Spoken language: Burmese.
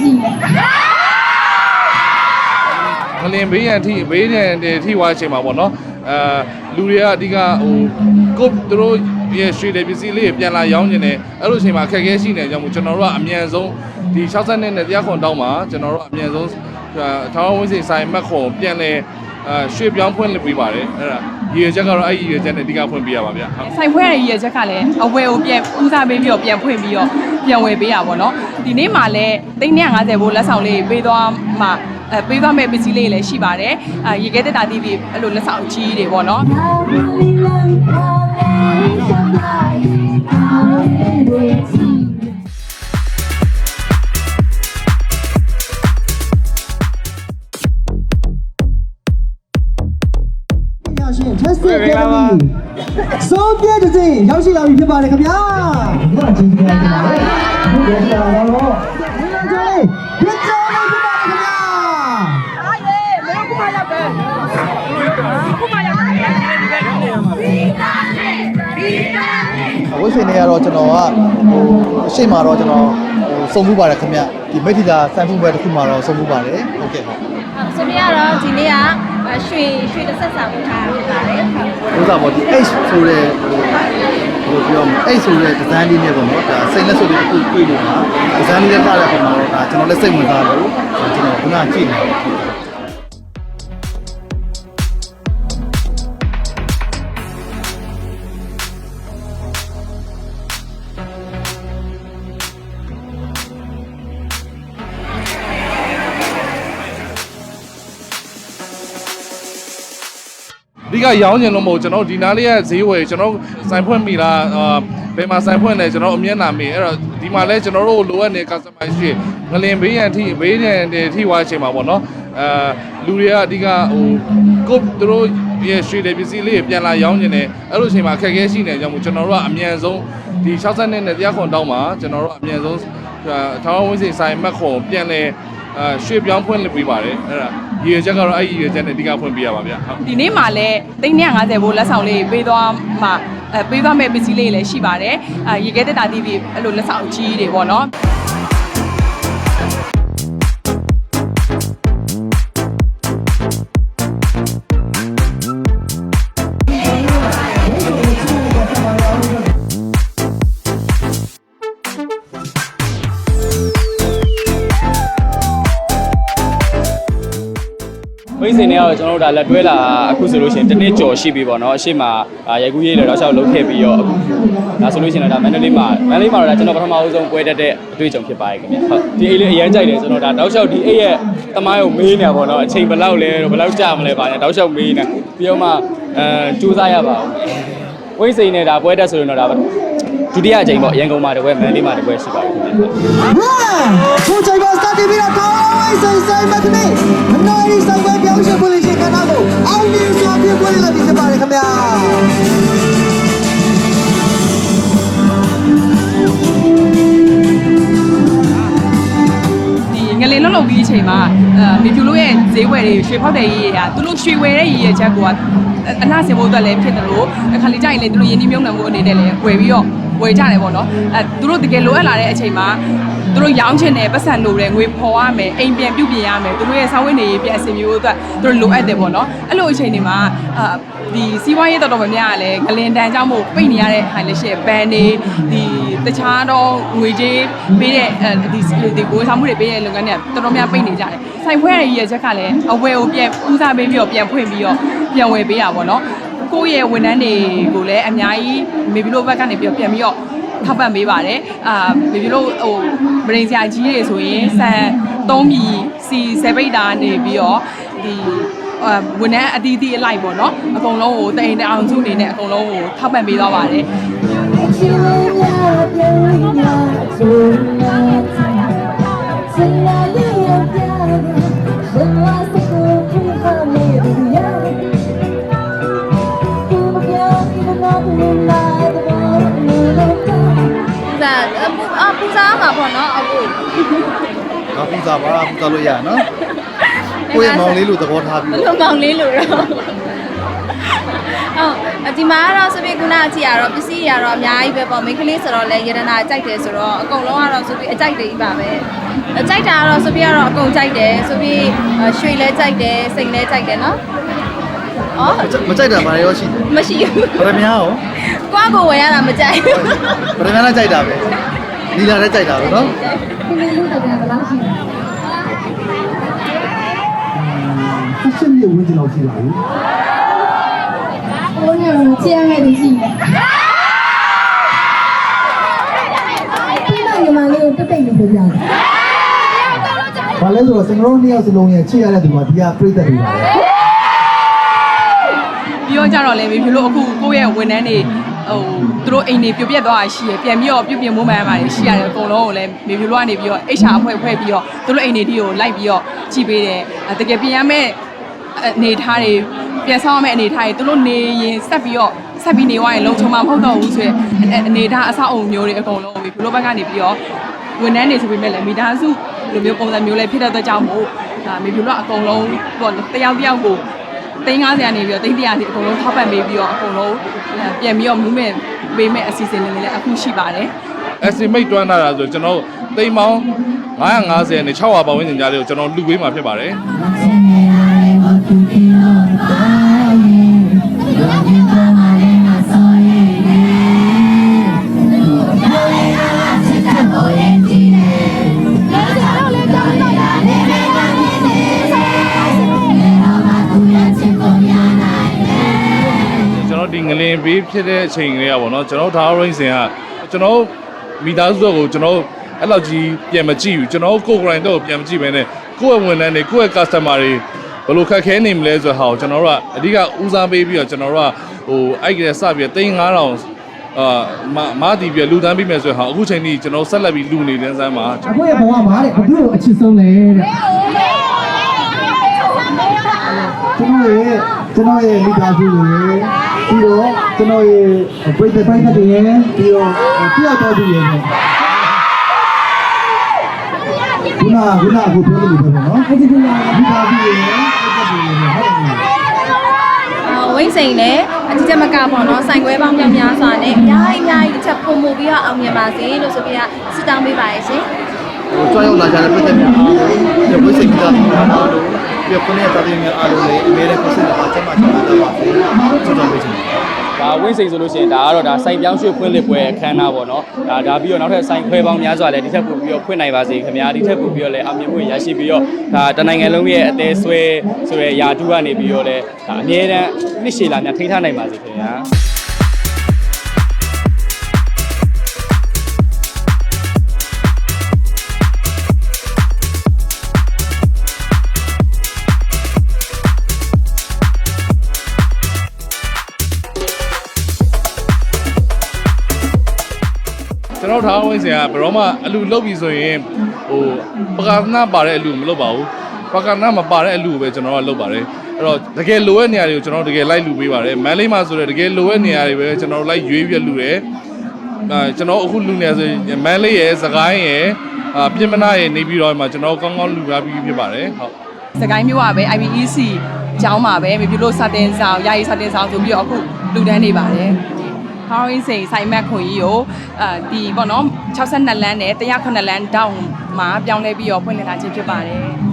ကြည့်မယ်ငလင်ဘေးရန်ထိဘေးရန်တွေထိသွားချိန်မှာပေါ့နော်အဲလူတွေကအဓိကဟိုကိုယ့်သူတို့ရဲ့ရွှေတဲ့ပစ္စည်းလေးတွေပြန်လာရောင်းနေတယ်အဲ့လိုချိန်မှာအခက်အခဲရှိနေကြမှုကျွန်တော်တို့ကအမြန်ဆုံးဒီ60နဲ့တရားခွန်တောင်းမှာကျွန်တော်တို့အမြန်ဆုံးထောင်းဝင်းစီဆိုင်မက်ခွန်ပြန်လဲအဲရွှေပြောင်းဖွင့်လုပ်ပေးပါတယ်အဲ့ဒါရည်ရွယ်ချက်ကတော့အဲ့ဒီရည်ရွယ်ချက်နဲ့အဓိကဖွင့်ပေးရပါဗျဟုတ်ဆိုင်ဖွဲရရဲ့ရည်ရွယ်ချက်ကလည်းအဝယ်ကိုပြန်ဦးစားပေးပြီးတော့ပြန်ဖွင့်ပြီးတော့ ပြန်ဝယ်ပေးတာပေါ့နော်ဒီနေ့မှလည်း350ဘိုးလက်ဆောင်လေးပေးသွားမှအဲပေးသွားမဲ့ပစ္စည်းလေးလည်းရှိပါတယ်အဲရေခဲတက်တာတီးပြီးအဲ့လိုလက်ဆောင်ကြီးတွေပေါ့နော် ပြည့်တဲ့စိရောက်ရှိလာပြီဖြစ်ပါတယ်ခင်ဗျာဒီမှာကျေးဇူးတင်ပါတယ်ဒီကလာတော့ဒီလိုကျေးပြတ်ကြောင်းလေးဖြစ်ပါတယ်ခင်ဗျာအားရေမင်းခုမှရောက်ပဲခုမှရောက်ဝိစင်တွေကတော့ကျွန်တော်ကဟိုအရှိမတော့ကျွန်တော်ဟိုစုံမှုပါတယ်ခင်ဗျဒီမိထီလာစံဖူးပွဲတစ်ခုမှာတော့စုံမှုပါတယ်ဟုတ်ကဲ့ဟုတ်။ဆိုတော့ကတော့ဒီနေ့ကရွှေရွှေတစ်ဆက်စာပို့ထားဖြစ်ပါတယ်။ ဥစ္စာပေါ့ဒီ H ဆိုတဲ့ဟိုပြောမလဲ H ဆိုတဲ့ဒီဇိုင်းလေးနဲ့ပေါ့နော်ဒါစိတ်လက်စွပ်လေးတစ်ခုတွေ့လို့ပါဒီဇိုင်းလေးနဲ့ထားတဲ့ပုံမှာတော့ဒါကျွန်တော်လည်းစိတ်ဝင်စားလို့ကျွန်တော်ခုနကြည့်နေတယ် ကရောင်းကျင်လို့မဟုတ်ကျွန်တော်တို့ဒီနားလေးကဈေးဝယ်ကျွန်တော်တို့စိုင်ဖွင့်မိလားအာဘယ်မှာစိုင်ဖွင့်လဲကျွန်တော်တို့အမျက်နာမိအဲ့တော့ဒီမှာလဲကျွန်တော်တို့လိုအပ်နေ customer ရှိငလင်ဘေးရန်ထိဘေးရန်တွေထိသွားချိန်မှာပေါ့နော်အဲလူတွေကအဓိကဟိုကိုယ့်သူတို့ရဲ့ရွှေတဲ့ပစ္စည်းလေးတွေပြန်လာရောင်းနေတယ်အဲ့လိုချိန်မှာအခက်အခဲရှိနေကြမှုကျွန်တော်တို့ကအမြန်ဆုံးဒီ60နဲ့တရားခွန်တောင်းမှာကျွန်တော်တို့အမြန်ဆုံးထောင်းဝင်းစီဆိုင်မက်ခွန်ပြန်လဲ အဲရွှေပြောင်းဖွင့်လုပ်ပေးပါတယ်အဲ့ဒါရည်ရွယ်ချက်ကတော့အဲ့ဒီရည်ရွယ်ချက်နဲ့အဓိကဖွင့်ပေးရပါဗျဟုတ်ဒီနေ့မှလည်း350ဘိုးလက်ဆောင်လေးပေးသွားမှအဲပေးသွားမဲ့ပစ္စည်းလေးလည်းရှိပါတယ်အဲရေခဲတက်တာတီးပြီးအဲ့လိုလက်ဆောင်ကြီးတွေပေါ့နော် ဝိစင်တွေကတော့ကျွန်တော်တို့ဒါလက်တွဲလာအခုဆိုလို့ရှိရင်တစ်နှစ်ကျော်ရှိပြီပေါ့နော်အရှိမရိုက်ကူးရေးတွေတော့ရှောက်လုပ်ခဲ့ပြီးတော့အခုဒါဆိုလို့ရှိရင်တော့ဒါမန္တလေးမှာမန္တလေးမှာတော့ဒါကျွန်တော်ပထမအဆုံးပွဲတက်တဲ့အတွေ့အကြုံဖြစ်ပါတယ်ခင်ဗျဟုတ်ဒီအိတ်လေးအရင်ကြိုက်တယ်ကျွန်တော်ဒါတောက်လျှောက်ဒီအိတ်ရဲ့တမိုင်းကိုမေးနေတာပေါ့နော်အချိန်ဘယ်လောက်လဲတော့ဘယ်လောက်ကြာမလဲပါညာတောက်လျှောက်မေးနေပြီးတော့မှအဲစူးစမ်းရပါဘူးဝိစင်နဲ့ဒါပွဲတက်ဆိုရင်တော့ဒါဒုတိယအကြိမ်ပေါ့ရန်ကုန်မှာတပွဲမန္တလေးမှာတပွဲရှိပါတယ်ခင်ဗျထိုးချိုင်ပါစတင်ပြီးတော့ ကောင်းဆိုင်ဆိုင်မကနေမနော်ရီဆိုင်ပွဲပြောင်းရှင်ပွင့်ရှင်ကဏ္ဍကိုအောင်မြင်စွာပြပွင့်လာပြီဖြစ်ပါတယ်ခင်ဗျာဒီငလင်လုံးလုံးပြီးအချိန်မှာအဲမေဖြူလို့ရဲ့ဈေးဝယ်တွေရွှေဖောက်တယ်ရေးတွေကသူတို့ရွှေဝယ်တဲ့ရေးရဲ့ချက်ကအလှဆင်ဖို့အတွက်လည်းဖြစ်တယ်လို့အခါလေးကြိုက်ရင်လည်းသူတို့ယင်းနှမြုံနှံမှုအနေနဲ့လည်းဝယ်ပြီးတော့ဝယ်ကြတယ်ပေါ့နော်အဲသူတို့တကယ်လိုအပ်လာတဲ့အချိန်မှာ သူတို့ရောင်းချင်တယ်ပတ်စံလိုတယ်ငွေဖော်ရမယ်အိမ်ပြန်ပြုတ်ပြင်ရမယ်သူတို့ရဲ့စာဝတ်နေရေးပြန်အဆင်ပြေဖို့အတွက်သူတို့လိုအပ်တယ်ပေါ့နော်အဲ့လိုအချိန်တွေမှာအာဒီစီးပွားရေးတော်တော်များများကလည်းဂလင်တန်ကြောင့်မို့ပိတ်နေရတဲ့ဟိုင်လည်းရှိရဘန်နေဒီတခြားတော့ငွေကြေးပေးတဲ့အဲဒီဒီကိုစားမှုတွေပေးတဲ့လုပ်ငန်းတွေကတော်တော်များပိတ်နေကြတယ်ဆိုင်ဖွဲရရဲ့ရည်ရွယ်ချက်ကလည်းအဝယ်ကိုပြန်ဦးစားပေးပြီးတော့ပြန်ဖွင့်ပြီးတော့ပြန်ဝယ်ပေးတာပေါ့နော်ကိုယ့်ရဲ့ဝန်ထမ်းတွေကိုလည်းအများကြီးမေဘီလိုဘက်ကနေပြီးတော့ပြန်ပြီးတော့ ထောက်ပံ့ပေးပါတယ်အာမေဘီလိုဟိုဗရင်ဆရာကြီးတွေဆိုရင်ဆန်၃မီစီဆယ်ပိတ်တာနေပြီးတော့ဒီအာဝန်ထမ်းအတီးတီးအလိုက်ပေါ့နော်အကုန်လုံးကိုတိန်တအောင်စုအနေနဲ့အကုန်လုံးကိုထောက်ပံ့ပေးသွားပါတယ်ဒါ ပေါ့နော်အခုတော့ပူဇာပါပူဇာလို့ရနော်ကိုယ့်ရဲ့မောင်လေးလို့သဘောထားပြီးလုံတော့မောင်လေးလို့တော့ဟုတ်အဒီမှာကတော့ဆိုပြီးခုနအကြည့်ရတော့ပစ္စည်းရတော့အများကြီးပဲပေါ့မိန်းကလေးဆိုတော့လည်းယရနာကြိုက်တယ်ဆိုတော့အကုန်လုံးကတော့ဆိုပြီးအကြိုက်တွေကြီးပါပဲအကြိုက်တာကတော့ဆိုပြီးကတော့အကုန်ကြိုက်တယ်ဆိုပြီးရွှေလည်းကြိုက်တယ်စိတ်လည်းကြိုက်တယ်နော်အော်မကြိုက်တာဘာရောရှိတယ်မရှိဘူးဗရမများရောကွာကိုဝယ်ရတာမကြိုက်ဘူးဗရမများလည်းကြိုက်တာပဲ နီလာလည်းကြိုက်တာပဲနော် ဖက်ရှင်ရဲ့ဝင်းကျင်တော့ရှိပါဘူး 我女儿亲爱的信念。听到你们没有？都被你回家了。 ဘာလဲဆိုတော့ကျွန်တော်တို့နှစ်ယောက်စလုံးရဲ့ချစ်ရတဲ့သူကဒီကပြိတ္တတွေပါပဲ ပြီးတော့ကြတော့လေမေဖြူလို့အခုကိုယ့်ရဲ့ဝန်ထမ်းတွေ ဟိုသူတို့အိမ်တွေပြုတ်ပြက်သွားတာရှိရပြန်ပြီးတော့ပြုတ်ပြင်းမိုးမှန်ပါတယ်ရှိရတယ်အကုန်လုံးကိုလည်းမေဖြူလို့ကနေပြီးတော့ HR အဖွဲ့ဖွဲ့ပြီးတော့သူတို့အိမ်တွေတီကိုလိုက်ပြီးတော့ကြည့်ပေးတယ်အဲတကယ်ပြင်ရမယ့်အနေထားတွေပြန်ဆောင်ရမယ့်အနေထားတွေသူတို့နေရင်ဆက်ပြီးတော့ဆက်ပြီးနေသွားရင်လုံချုံမှာမဟုတ်တော့ဘူးဆိုရယ်အနေထားအဆောက်အုံမျိုးတွေအကုန်လုံးမေဖြူလို့ဘက်ကနေပြီးတော့ဝန်ထမ်းတွေဆိုပေမဲ့လည်းမိသားစုလိုမျိုးပုံစံမျိုးလေးဖြစ်တဲ့ကြောင့်မို့ဒါမေဖြူလို့အကုန်လုံးပေါ့တယောက်တယောက်ကို သိန်း90ကနေပြီးတော့သိန်း100စီအကုန်လုံးထောက်ပံ့ပေးပြီးတော့အကုန်လုံးပြန်ပြီးတော့ movement ပေးမဲ့အစီအစဉ်တွေလည်းအခုရှိပါတယ် estimate တွန်းလာတာဆိုကျွန်တော်တိမ်ပေါင်း950နဲ့600ပတ်ဝန်းကျင်ကြားလေးကိုကျွန်တော်လူပေးမှာဖြစ်ပါတယ် ဒီငလင်ပေးဖြစ်တဲ့အချိန်ကလေးကပေါ့နော်ကျွန်တော်ဒါ range စင်ကကျွန်တော်မိသားစုကိုကျွန်တော်အဲ့လောက်ကြီးပြန်မကြည့်ဘူးကျွန်တော်ကိုယ်ကိုယ်တိုင်တော့ပြန်မကြည့်ဘဲနဲ့ကိုယ့်ရဲ့ဝန်ထမ်းတွေကိုယ့်ရဲ့ customer တွေဘယ်လိုခက်ခဲနေမလဲဆိုတဲ့ဟာကိုကျွန်တော်တို့ကအဓိကဦးစားပေးပြီးတော့ကျွန်တော်တို့ကဟိုအဲ့ကလေးစပြီးတော့3000အာမမတီးပြီးလူတန်းပြီးမယ်ဆိုတဲ့ဟာအခုချိန်ကြီးကျွန်တော်ဆက်လက်ပြီးလူနေတဲ့စမ်းမှာအခုရဲ့ဘဝမှာတဲ့ဘယ်သူ့ကိုအချစ်ဆုံးလဲတဲ့ကျွန်တော်ရဲ့ကျွန်တော်ရဲ့မိသားစုတွေ ပြီးတော့ကျွန်တော်ရဲ့ပြိတ္တပိုင်းတွေရဲ့ပြီးတော့တယောက်တော်သူရဲ့ခုနကခုနကကိုပြောလို့ပြောတယ်နော်အဲ့ဒီကမိသားစုရဲ့ပြိတ္တတွေရဲ့ဟုတ်တယ်ဝိမ့်စိန်လည်းအကြည့်ချက်မကပေါ့နော်ဆိုင်ခွဲပေါင်းများများစွာနဲ့အများကြီးအများကြီးတစ်ချက်ပုံမှုပြီးတော့အောင်မြင်ပါစေလို့ဆိုပြီးတော့ဆုတောင်းပေးပါရဲ့ရှင်ဟိုကြွားရောက်လာကြတဲ့ပြည်သက်များအားလုံးဒီဝိစိတ်က တာအားလုံးပြီးခုနေ့တာသမီးများအားလုံးလည်းအများနဲ့ကိုယ်စိတ်အားချမ်းသာချမ်းသာပါစေဆုတောင်းပေးချင်ပါတယ်ဒါဝင်းစိန်ဆိုလို့ရှိရင်ဒါကတော့ဒါစိုင်ပြောင်းရွှေ့ဖွင့်လစ်ပွဲအခမ်းအနားပေါ့နော်ဒါဒါပြီးတော့နောက်ထပ်စိုင်ခွဲပေါင်းများစွာလည်းဒီထက်ပိုပြီးတော့ဖွင့်နိုင်ပါစေခင်ဗျာဒီထက်ပိုပြီးတော့လည်းအောင်မြင်မှုရရှိပြီးတော့ဒါတနိုင်ငံလုံးရဲ့အသေးဆွဲဆိုတဲ့ယာတူကနေပြီးတော့လည်းဒါအမြဲတမ်းနှစ်ရှည်လာများထိန်းထားနိုင်ပါစေခင်ဗျာ တော်ထားဝင်စင်ကဘယ်တော့မှအလူလုတ်ပြီဆိုရင်ဟိုပကာနာပါတဲ့အလူမလုတ်ပါဘူးပကာနာမပါတဲ့အလူပဲကျွန်တော်ကလုတ်ပါတယ်အဲ့တော့တကယ်လိုတဲ့နေရာတွေကိုကျွန်တော်တကယ်လိုက်လူပေးပါတယ်မန်လေးမှာဆိုတော့တကယ်လိုတဲ့နေရာတွေပဲကျွန်တော်လိုက်ရွေးပြလူတယ်အဲကျွန်တော်အခုလူနေဆိုရင်မန်လေးရယ်စကိုင်းရယ်အာပြင်မနာရယ်နေပြီးတော့မှကျွန်တော်ကောင်းကောင်းလူထားပြီးဖြစ်ပါတယ်ဟုတ်စကိုင်းမျိုးကပဲ IBEC ကျောင်းမှာပဲမေပြလို့စတင်ဆောင်ယာယီစတင်ဆောင်ဆိုပြီးတော့အခုလူတန်းနေပါတယ် ဟောင်းရင်းစိန်ဆိုင်မက်ခွန်ကြီးကိုအဲဒီပေါ့နော်62လမ်းနဲ့109လမ်းတောင်းမှာပြောင်းလဲပြီးတော့ဖွင့်လှစ်လာခြင်းဖြစ်ပါတယ်